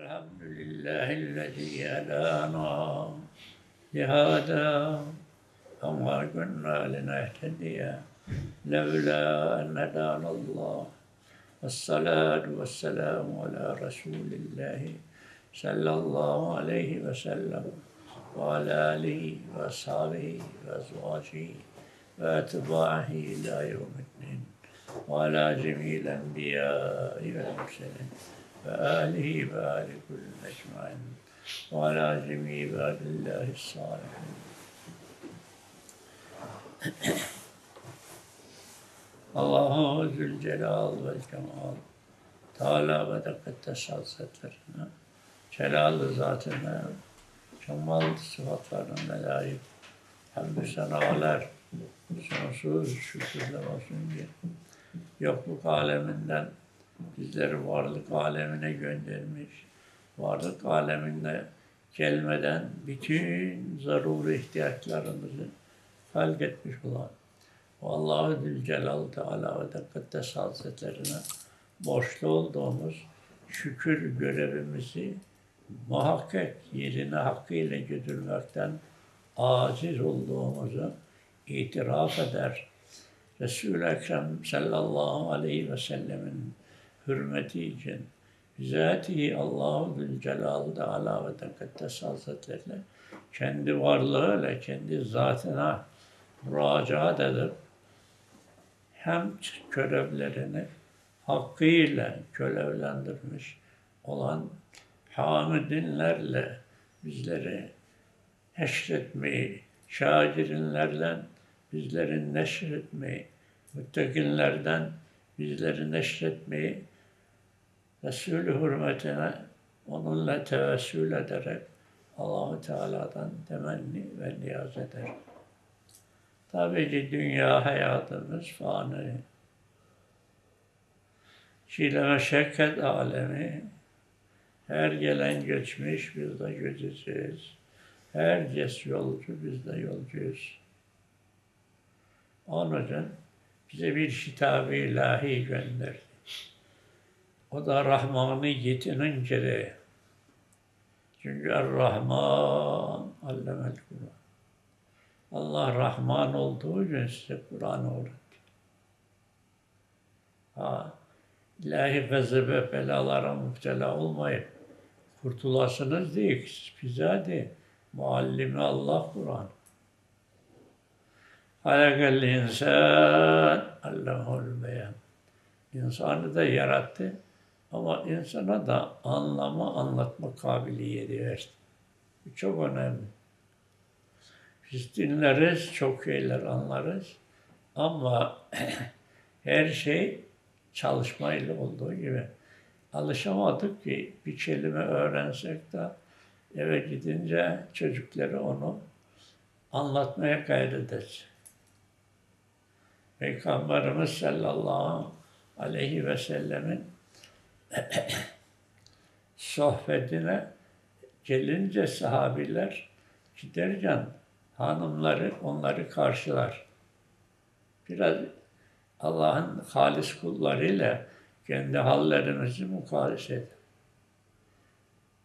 الحمد لله الذي هدانا لهذا وما كنا لنهتدي لولا أن هدانا الله. والصلاة والسلام على رسول الله صلى الله عليه وسلم وعلى آله وأصحابه وأزواجه وأتباعه إلى يوم الدين وعلى جميع الأنبياء والمرسلين. وآله وآل كل أجمعين وعلى جميع عباد الله الصالحين Allahu Zülcelal ve Kemal Teala ve Tekaddes Hazretlerine Celal-ı Zatine Kemal sıfatlarına layık Hamdü senalar sonsuz şükürler olsun ki yokluk aleminden bizleri varlık alemine göndermiş. Varlık aleminde gelmeden bütün zaruri ihtiyaçlarımızı halk etmiş olan o Allah-u Zülcelal Teala ve Tekaddes Hazretlerine borçlu olduğumuz şükür görevimizi muhakkak yerine hakkıyla götürmekten aciz olduğumuzu itiraf eder. Resul-i Ekrem sallallahu aleyhi ve sellemin hürmeti için bizatihi Allahu Zülcelal Teala ve Tekaddes Hazretlerine kendi varlığıyla, kendi zatına müracaat edip hem görevlerini hakkıyla görevlendirmiş olan hamidinlerle bizleri neşretmeyi, şagirinlerle bizleri neşretmeyi, müttakinlerden bizleri neşretmeyi Resulü hürmetine onunla tevessül ederek Allahu Teala'dan temenni ve niyaz eder. Tabii ki dünya hayatımız fani. Çile meşakkat alemi. Her gelen geçmiş, biz de geçeceğiz. Herkes yolcu, biz de yolcuyuz. Onun için bize bir kitab-ı ilahi gönderdi. O da Rahman'ı yetinince de. Çünkü Er-Rahman allemel Kur'an. Allah Rahman olduğu için size Kur'an'ı öğretti. Ha, ilahi gazebe belalara müptela olmayın. Kurtulasınız diye bize de muallimi Allah Kur'an. Halakal insan Allahul beyan. İnsanı da yarattı ama insana da anlama, anlatma kabiliyeti verdi. Bu çok önemli. Biz dinleriz, çok şeyler anlarız ama her şey çalışmayla olduğu gibi. Alışamadık ki bir kelime öğrensek de eve gidince çocukları onu anlatmaya gayret edecek. Peygamberimiz sallallahu aleyhi ve sellemin sohbetine gelince sahabiler giderken hanımları onları karşılar. Biraz Allah'ın halis kullarıyla kendi hallerimizi mukayese eder.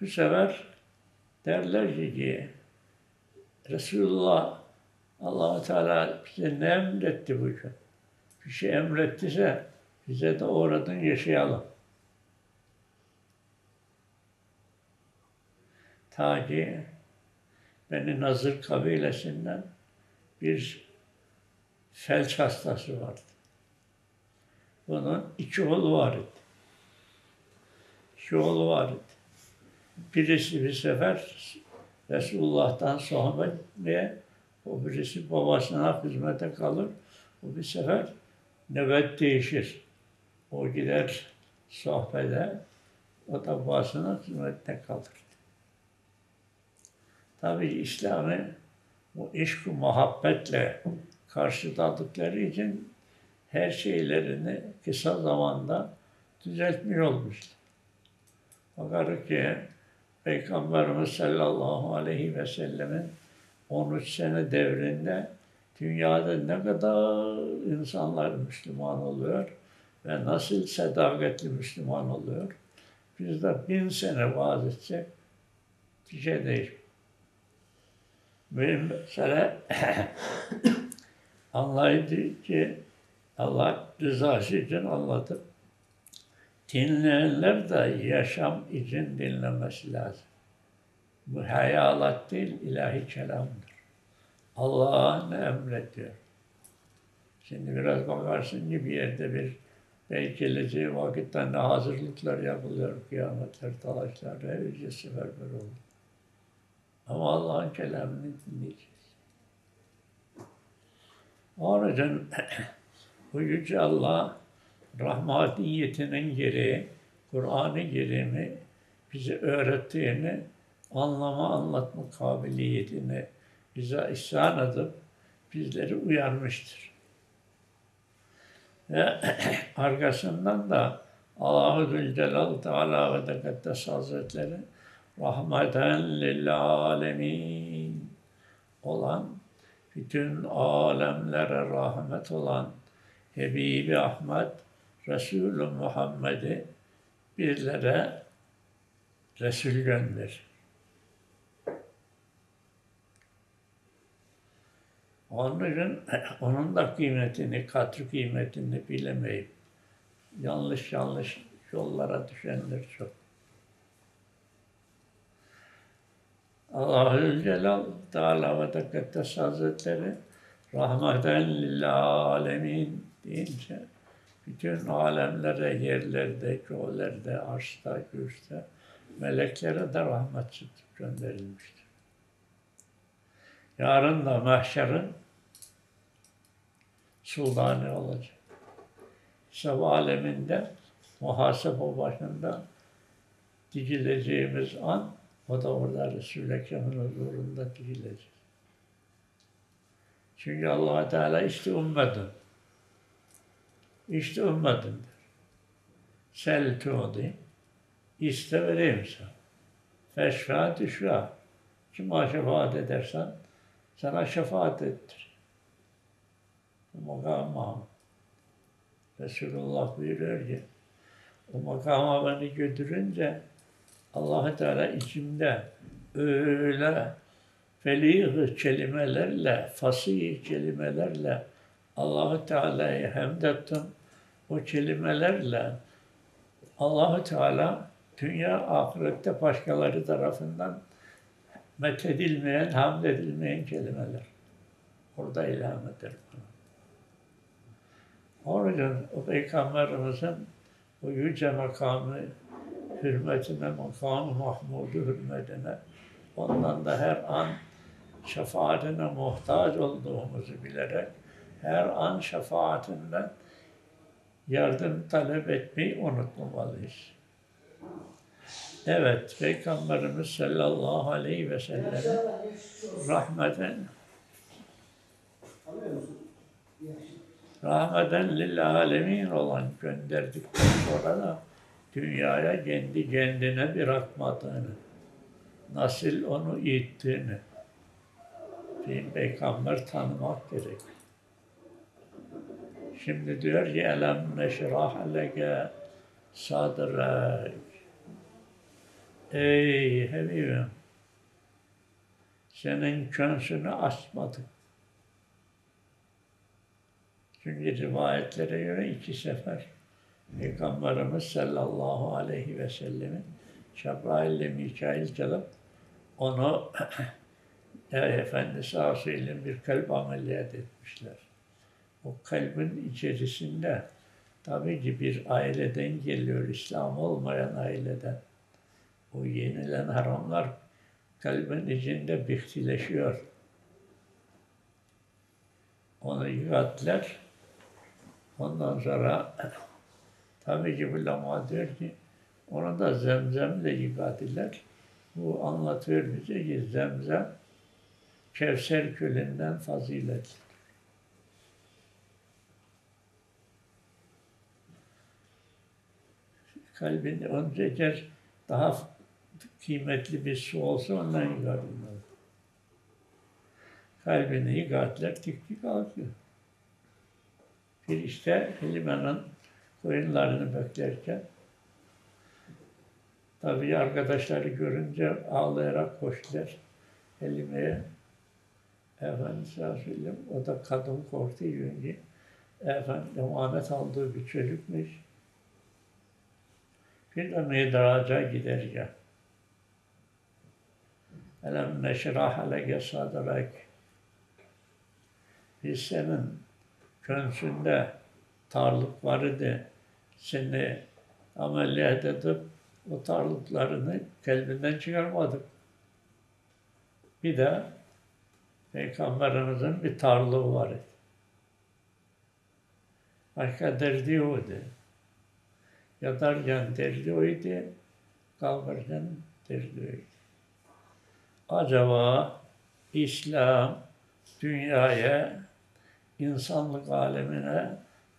Bu sefer derler ki Resulullah allah Teala bize ne emretti bugün? Bir şey emrettiyse bize de oradan yaşayalım. Ta ki Beni Nazır kabilesinden bir felç hastası vardı. Bunun iki oğlu var idi. İki oğlu var idi. Birisi bir sefer Resulullah'tan sohbet etmeye, o birisi babasına hizmete kalır. O bir sefer nöbet değişir. O gider sohbete, o da babasına hizmette kalır. Tabi İslam'ı bu işk muhabbetle karşıladıkları için her şeylerini kısa zamanda düzeltmiş olmuşlar. Fakat ki Peygamberimiz sallallahu aleyhi ve sellemin 13 sene devrinde dünyada ne kadar insanlar Müslüman oluyor ve nasıl sadakatli Müslüman oluyor. Biz de bin sene vaaz etsek bir şey değişmiyor. Benim mesela anlaydı ki Allah rızası için anlatıp dinleyenler de yaşam için dinlemesi lazım. Bu hayalat değil, ilahi kelamdır. Allah'ın emrediyor. Şimdi biraz bakarsın ki bir yerde bir belki geleceği vakitte ne hazırlıklar yapılıyor, kıyametler, talaşlar, iyice seferber oldu. Ama Allah'ın kelamını dinleyeceğiz. Onun için bu Yüce Allah rahmatiyetinin gereği, Kur'an-ı bize öğrettiğini anlama, anlatma kabiliyetini bize ihsan edip bizleri uyarmıştır. Ve arkasından da Allahu Zülcelal Teala ve Tekaddes Hazretleri rahmeten lil alemin olan bütün alemlere rahmet olan Habibi Ahmet Resulü Muhammed'i bizlere Resul gönder. Onun için onun da kıymetini, katru kıymetini bilemeyip yanlış yanlış yollara düşenler çok. Allahü Celal Teala ve Tekaddes Hazretleri rahmeten lil alemin deyince bütün alemlere, yerlerde, göğlerde, arşta, güçte meleklere de rahmet gönderilmiştir. Yarın da mahşerin sultanı olacak. Hesap aleminde muhasebe başında dikileceğimiz an o da orada Resul-i Ekrem'in huzurunda dikilecek. Çünkü allah Teala işte ümmetin. İşte ümmetindir. Sel tuğdi. İste vereyim sana. Feşfa düşra. Kime şefaat edersen sana şefaat ettir. Bu makama Resulullah buyuruyor ki o makama beni götürünce allah Teala içimde öyle felih kelimelerle, fasih kelimelerle allah Teala'yı hamd ettim. O kelimelerle allah Teala dünya ahirette başkaları tarafından methedilmeyen, hamd edilmeyen kelimeler. Orada ilham eder bana. Onun için o Peygamberimizin o yüce makamı hürmetine, makamı Mahmud'u hürmetine ondan da her an şefaatine muhtaç olduğumuzu bilerek her an şefaatinden yardım talep etmeyi unutmamalıyız. Evet, Peygamberimiz sallallahu aleyhi ve sellem rahmeten rahmeten lil alemin olan gönderdikten sonra da dünyaya kendi kendine bırakmadığını, nasıl onu eğittiğini bir peygamber tanımak gerek. Şimdi diyor ki elem neşrah leke sadrak Ey Habibim senin könsünü açmadık. Çünkü rivayetlere göre iki sefer Peygamberimiz sallallahu aleyhi ve sellemin Cebrail ile Mikail gelip onu Ey Efendi sağ söyleyeyim bir kalp ameliyat etmişler. O kalbin içerisinde tabii ki bir aileden geliyor, İslam olmayan aileden. O yenilen haramlar kalbin içinde bihtileşiyor. Onu yıkattılar. Ondan sonra tabii ki bu lama diyor ki onu da zemzemle yıkadılar. Bu anlatıyor bize ki zemzem Kevser külünden faziletli. Kalbin önce daha kıymetli bir su olsa ondan yıkarım. Kalbini yıkartlar, tik tik kalkıyor. Bir işte Helime'nin koyunlarını beklerken Tabii arkadaşları görünce ağlayarak koştular elime. Efendim söyleyeyim, o da kadın korktu çünkü. Efendim emanet aldığı bir çocukmuş. Bir de midraca giderken. Elem neşrah leke sadrak. Biz senin göğsünde tarlık var Seni ameliyat edip o tarlıklarını kalbinden çıkarmadık. Bir de Peygamberimizin bir tarlığı var idi. Başka derdi oydu. Yatarken derdi oydu, kalkarken derdi oydu. Acaba İslam dünyaya, insanlık alemine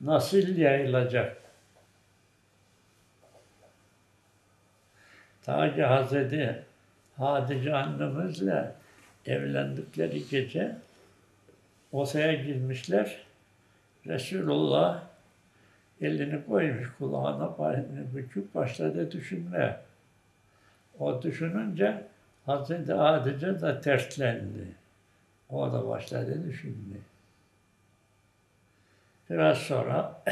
nasıl yayılacak? Ta ki Hazreti Hatice annemizle evlendikleri gece odaya girmişler. Resulullah elini koymuş kulağına başını büküp başladı düşünmeye. O düşününce Hazreti Hatice de terslendi. O da başladı düşünmeye. Biraz sonra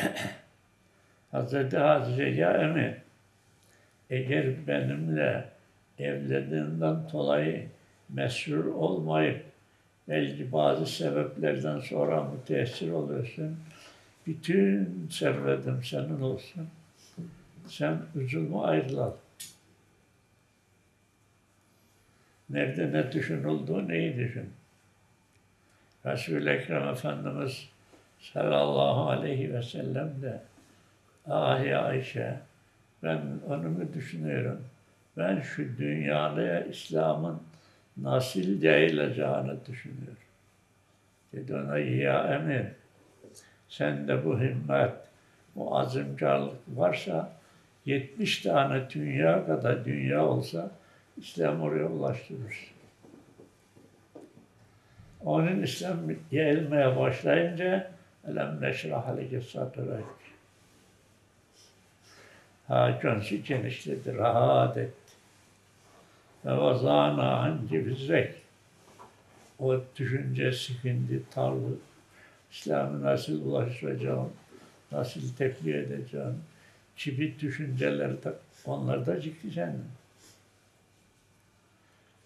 Hazreti Hatice ya emir eğer benimle evlendiğinden dolayı mesul olmayıp belki bazı sebeplerden sonra müteessir oluyorsun. Bütün servetim senin olsun. Sen üzülme ayrılalım. Nerede ne düşünüldüğü neyi düşün. Resul-i Ekrem Efendimiz sallallahu aleyhi ve sellem de ah ya Ayşe ben onu düşünüyorum? Ben şu dünyada İslam'ın nasıl yayılacağını düşünüyorum. Dedi ona ya emir sen de bu himmet, bu azimkarlık varsa 70 tane dünya kadar dünya olsa İslam oraya ulaştırır. Onun İslam yayılmaya başlayınca elem neşrah aleyke sadrak. Hakan şu genişledi, rahat etti. Ve vazana hangi bizrek. O düşünce sıkıntı, tarlı, İslam'ı nasıl ulaşacağım, nasıl tebliğ edeceğim, çipi düşüncelerde, onlarda çıktı cehennem.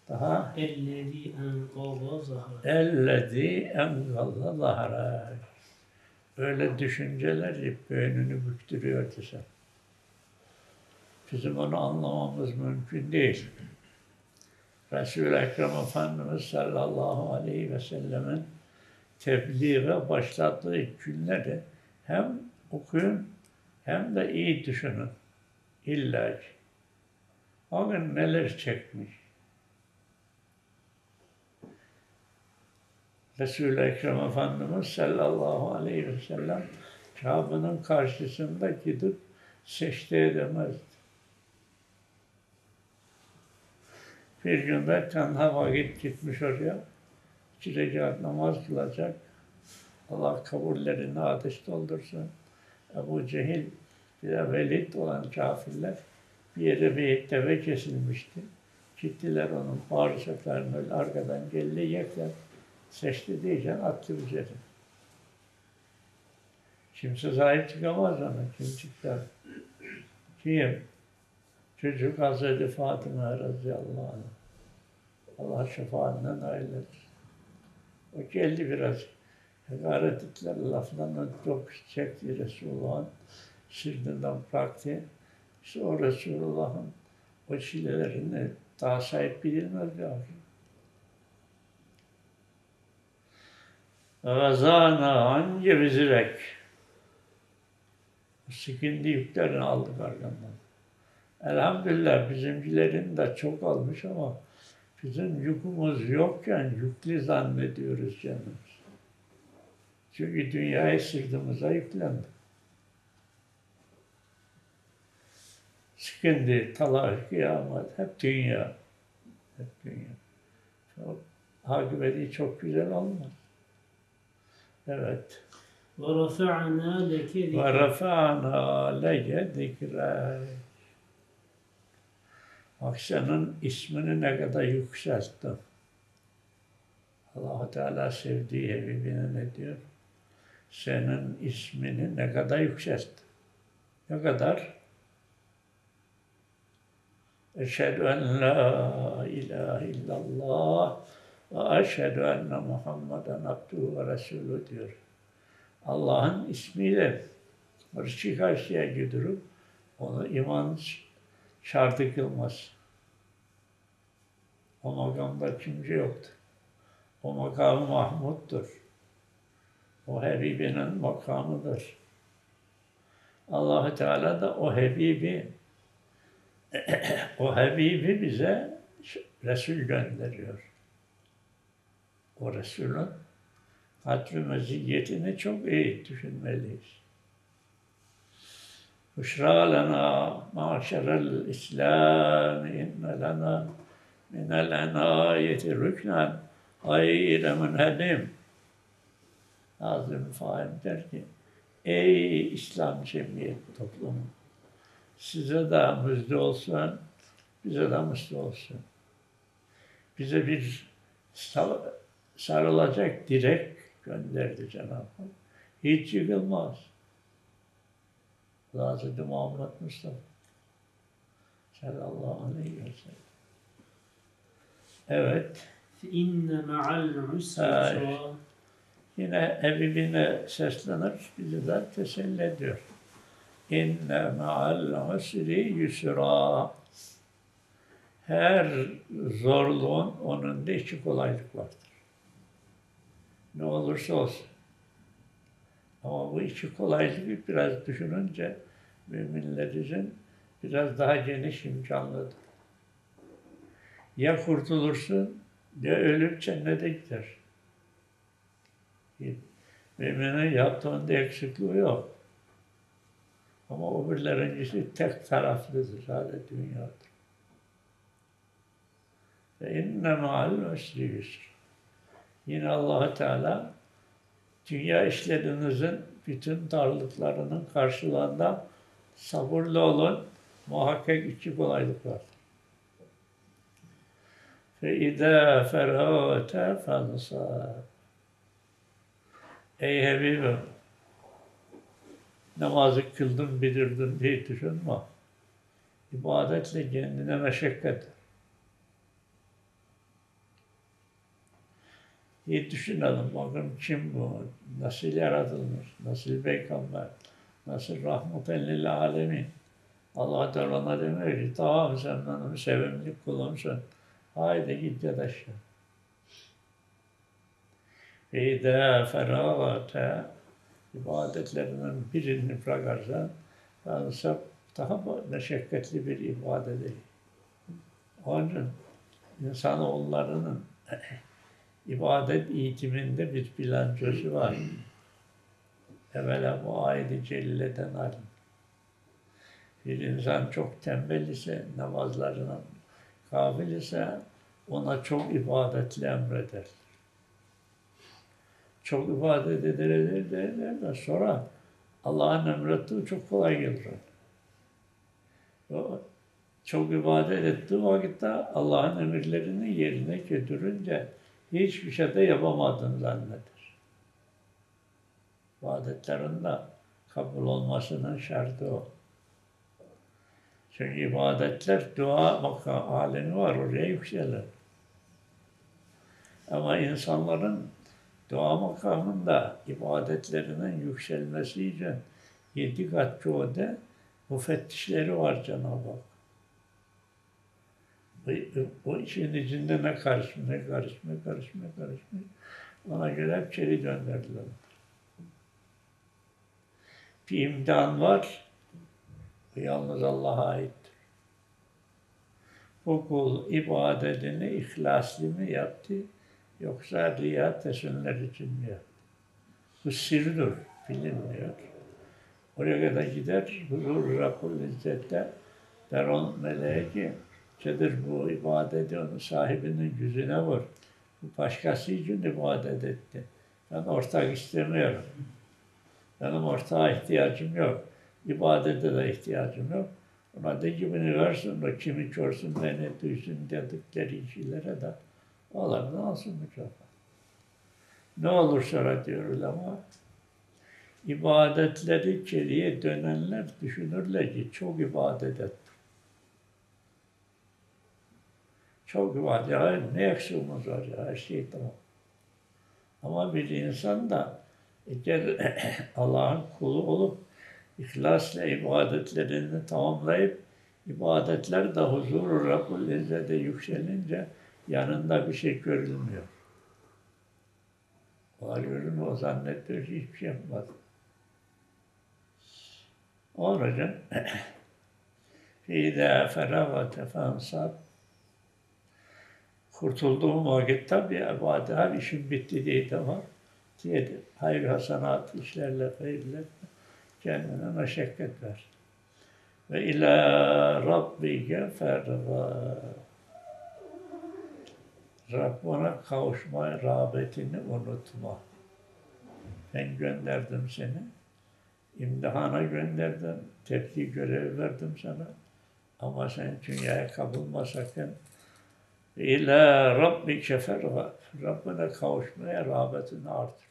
Daha elledi engalla zahara. Elledi engalla zahara. Öyle düşünceler gibi önünü büktürüyor sen. Bizim onu anlamamız mümkün değil. Resul-i Ekrem Efendimiz sallallahu aleyhi ve sellemin tebliğe başladığı günleri hem okuyun hem de iyi düşünün. İlla ki. O gün neler çekmiş. Resul-i Ekrem Efendimiz sallallahu aleyhi ve sellem Kabe'nin karşısında gidip secde edemezdi. Günde tenha vakit gitmiş oraya. İki rekat namaz kılacak. Allah kabullerini ateş doldursun. Ebu Cehil bir de Velid olan kafirler bir yere bir deve kesilmişti. Gittiler onun bağırsaklarını öyle arkadan gelleyecekler. Seçti diyeceksin attı üzerine. Kimse sahip çıkamaz ona. Kim çıkar? Kim? Çocuk Hazreti Fatıma radıyallahu anh. Allah şefaatinden etsin. O geldi biraz. Hakaret ettiler lafından çok çekti Resulullah'ın sırtından bıraktı. İşte o Resulullah'ın o çilelerini daha sahip bilinmez bir akıl. Gazana hangi vizirek? Sıkıntı yüklerini aldık arkamdan. Elhamdülillah bizimkilerin de çok almış ama bizim yükümüz yokken yüklü zannediyoruz canımız. Çünkü dünyayı sırtımıza yüklendi. Sıkıntı, talak, kıyamet, hep dünya. Hep dünya. Çok, akıbeti çok güzel olmaz. Evet. ورفعنا لك ذكرك Ve rafa'na leke senin ismini ne kadar yükselttim. allah Teala sevdiği Habibine ne diyor? Senin ismini ne kadar yükselttim. Ne kadar? Eşhedü en la ilahe illallah ve eşhedü enne Muhammeden abduhu ve resulü diyor. Allah'ın ismiyle karşı karşıya götürüp onu iman şartı kılmaz. O makamda kimse yoktur. O makamı Mahmud'dur. O Habibinin makamıdır. allah Teala da o Habibi o Habibi bize Resul gönderiyor. O Resulün kadri meziyetini çok iyi düşünmeliyiz. بشرى لنا معشر الإسلام إن لنا من العناية ركنا غير منهدم Nazım Faim der ki, ey İslam cemiyet toplumu, size de müjde olsun, bize de müjde olsun. Bize bir sar- sarılacak direk gönderdi Cenab-ı Hak. Hiç yıkılmaz. Hazreti Muhammed Mustafa sallallahu aleyhi ve sellem. Evet, İnne ma'al yusra. yine Habibine seslenir, bizi de teselli ediyor. İnne ma'al usri yusra. Her zorluğun onun da içi kolaylık vardır. Ne olursa olsun. Ama bu içi kolaylığı biraz düşününce müminler için biraz daha geniş imkanlıdır. Ya kurtulursun ya ölüp cennete gider. Müminin yaptığında eksikliği yok. Ama öbürlerinkisi tek taraflıdır sadece dünyadır. Ve inne ma'al. Yine allah Teala dünya işlerinizin bütün darlıklarının karşılığında sabırlı olun. Muhakkak iki kolaylık var. İdâ ferhâte fansâ. Ey Habibim, namazı kıldın, bilirdin diye düşünme. İbadetle kendine meşakkat. İyi düşünelim bakın kim bu, nasıl yaratılmış, nasıl peygamber, nasıl rahmeten lil alemin. Allah Teala ona demiyor ki tamam sen benim sevimli kulumsun. Haydi git yat aşağı. İdâ ferâgate ibadetlerinin birini bırakarsan fansab daha meşakkatli bir ibadet değil. Onun için insanoğullarının ibadet eğitiminde bir bilançosu var. Evvela bu ayet-i celleden alın. Bir insan çok tembel ise, namazlarına kafil ise ona çok ibadetle emreder. Çok ibadet eder de sonra Allah'ın emrettiği çok kolay gelir. O çok ibadet ettiği vakitte Allah'ın emirlerini yerine götürünce hiçbir şey de yapamadığını zanneder. İbadetlerin de kabul olmasının şartı o. Çünkü ibadetler dua alemi var, oraya yükselir. Ama insanların dua makamında ibadetlerinin yükselmesi için yedi kat çoğuda müfettişleri var Cenab-ı Hak. Bu işin içinde ne karışmış, ne karışmış, ne karışmış. Ona göre hep geri gönderdiler. Bir imtihan var, bu yalnız Allah'a aittir. Bu kul ibadetini ihlaslı mı yaptı, yoksa riya tesinler için mi yaptı? Bu sırdır, bilinmiyor. Oraya kadar gider, huzur Rabbul İzzet'te der on meleğe ki, Çedir bu ibadeti onun sahibinin yüzüne vur. Başkası için ibadet etti. Ben ortak istemiyorum. Benim ortağa ihtiyacım yok. İbadete de ihtiyacım yok. Ona de gibi versin o kimi görsün beni duysun dedikleri kişilere de onlardan alsın mükafat. Ne olur sonra diyor ulema, ibadetleri geriye dönenler düşünürler ki çok ibadet ettim. Çok ibadet, ya ne eksiğimiz var ya, her şey tamam. Ama bir insan da eğer Allah'ın kulu olup ihlasla ibadetlerini tamamlayıp ibadetler de huzuru Rabbul İzzet'e yükselince yanında bir şey görülmüyor. O görünüyor, o zannediyor ki hiçbir şey yapmadı. Onun için فَاِذَا فَرَغَتَ فَانْصَبْ Kurtulduğum vakit tabi ibadet, her işim bitti diye tamam. Diye hayır hasanat işlerle, hayırlarla kendine meşakkat ver. Ve ila rabbike ferva. Rabbına kavuşma rağbetini unutma. Ben gönderdim seni. İmtihana gönderdim. Tepki görevi verdim sana. Ama sen dünyaya kapılma sakın. İlâ rabbike ferva. Rabbine kavuşmaya rağbetini artır.